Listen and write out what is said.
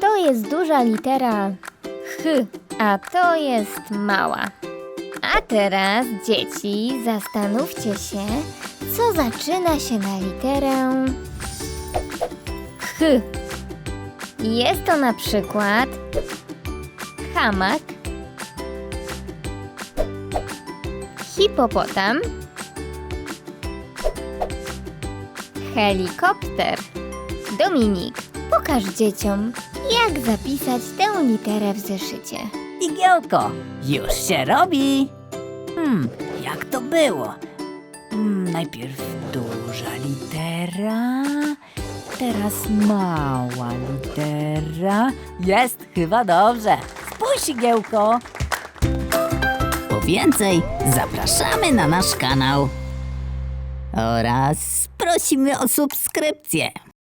To jest duża litera H, a to jest mała. A teraz, dzieci, zastanówcie się, co zaczyna się na literę H. Jest to na przykład hamak, hipopotam, helikopter. Dominik, pokaż dzieciom, jak zapisać tę literę w zeszycie. Igiełko, już się robi. Hmm, jak to było? Hmm, najpierw duża litera, teraz mała litera. Jest chyba dobrze. Spójrz, Igiełko. Po więcej zapraszamy na nasz kanał. Oraz prosimy o subskrypcję.